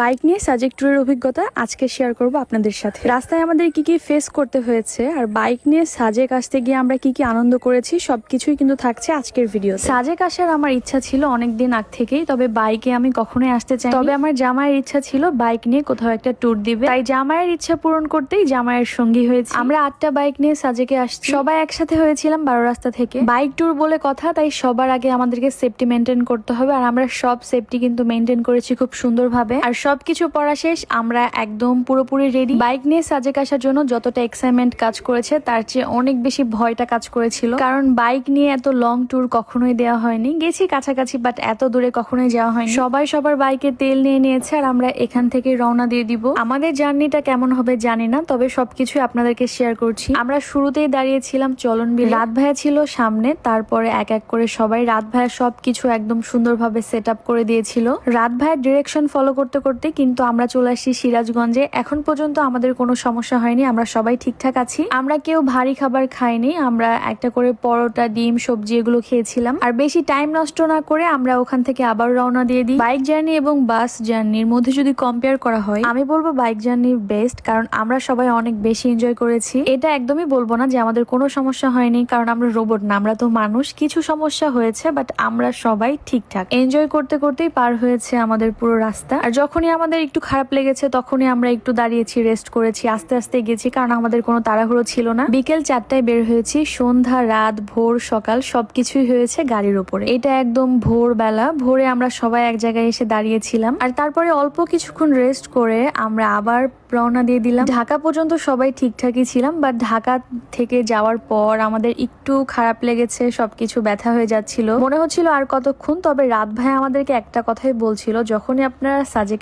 Bike নিয়ে সাজেক ট্যুরের অভিজ্ঞতা আজকে শেয়ার করব আপনাদের সাথে। রাস্তায় আমাদের কি কি ফেস করতে হয়েছে, আর বাইক নিয়ে সাজেক আসতে গিয়ে আমরা কি কি আনন্দ করেছি, সবকিছুই কিন্তু থাকছে আজকের ভিডিও সাজেক আসার আমার ইচ্ছা ছিল অনেক দিন আগ থেকেই, তবে বাইকে আমি কখনোই আসতে চাই তবে আমার জামাইয়ের ইচ্ছা ছিল বাইক নিয়ে কোথাও একটা ট্যুর দিবে। তাই জামাইয়ের ইচ্ছা পূরণ করতেই জামাইয়ের সঙ্গী হয়েছে। আমরা আটটা বাইক নিয়ে সাজেকে আসছি। সবাই একসাথে হয়েছিলাম বারো রাস্তা থেকে। বাইক ট্যুর বলে কথা, তাই সবার আগে আমাদেরকে সেফটি মেনটেন করতে হবে, আর আমরা সব সেফটি কিন্তু মেনটেন করেছি খুব সুন্দরভাবে। আর সবকিছু পড়া শেষ, আমরা একদম পুরোপুরি রেডি বাইক নিয়ে সাজেক আসার জন্য যতটা এক্সাইটমেন্ট কাজ করেছে, তার চেয়ে অনেক বেশি ভয়টা কাজ করেছিল। কারণ বাইক নিয়ে এত লং ট্যুর কখনোই দেওয়া হয়নি। গেছি কাছাকাছি বাট এত দূরে কখনোই যাওয়া হয়নি। সবাই সবার বাইকে তেল নিয়ে নিয়েছে, আর আমরা এখান থেকে রওনা দিয়ে দিব। আমাদের জার্নিটা কেমন হবে জানি না, তবে সবকিছু আপনাদেরকে শেয়ার করছি। আমরা শুরুতেই দাঁড়িয়েছিলাম চলন বিল। রাত ভাইয়া ছিল সামনে, তারপরে এক এক করে সবাই রাত ভাইয়া সবকিছু একদম সুন্দরভাবে সেট করে দিয়েছিল। রাত ভাইয়ের ডিরেকশন ফলো করতে করতে, কিন্তু আমরা চলে আসছি সিরাজগঞ্জে। এখন পর্যন্ত আমাদের কোনো সমস্যা হয়নি, আমরা সবাই ঠিকঠাক আছি। আমরা কেউ ভারী খাবার খাইনি, আমরা একটা করে পরোটা, ডিম, সবজি এগুলো খেয়েছিলাম। আর বেশি টাইম নষ্ট না করে আমরা ওখান থেকে আবার রওনা দিয়ে দিই। বাইক জার্নি এবং বাস জার্নির মধ্যে যদি কম্পেয়ার করা হয়, আমি বলব বাইক জার্নি বেস্ট কারণ আমরা সবাই অনেক বেশি এনজয় করেছি। এটা একদমই বলব না যে আমাদের কোনো সমস্যা হয়নি, কারণ আমরা রোবট না, আমরা তো মানুষ। কিছু সমস্যা হয়েছে বাট আমরা সবাই ঠিকঠাক। এনজয় করতে করতেই পার হয়েছে আমাদের পুরো রাস্তা। আর যখনই আমাদের একটু খারাপ লেগেছে, তখনই আমরা একটু দাঁড়িয়েছি রেস্ট করেছি, আস্তে আস্তে গেছি কারণ আমাদের কোনো তাড়াহুড়ো ছিল না। বিকেল চারটায় বের হয়েছি, সন্ধ্যা, রাত, ভোর, সকাল, সবকিছুই হয়েছে গাড়ির ওপরে। এটা একদম ভোরবেলা, ভোরে আমরা সবাই এক জায়গায় এসে দাঁড়িয়েছিলাম। আর তারপরে অল্প কিছুক্ষণ রেস্ট করে আমরা আবার রওনা দিয়ে দিলাম। ঢাকা পর্যন্ত সবাই ঠিকঠাকই ছিলাম বাট ঢাকা থেকে যাওয়ার পর আমাদের একটু খারাপ লেগেছে, সবকিছু ব্যথা হয়ে যাচ্ছিল। মনে হচ্ছিল আর কতক্ষণ, তবে রাত ভাই আমাদেরকে একটা কথাই বলছিল, যখনই আপনারা সাজেকে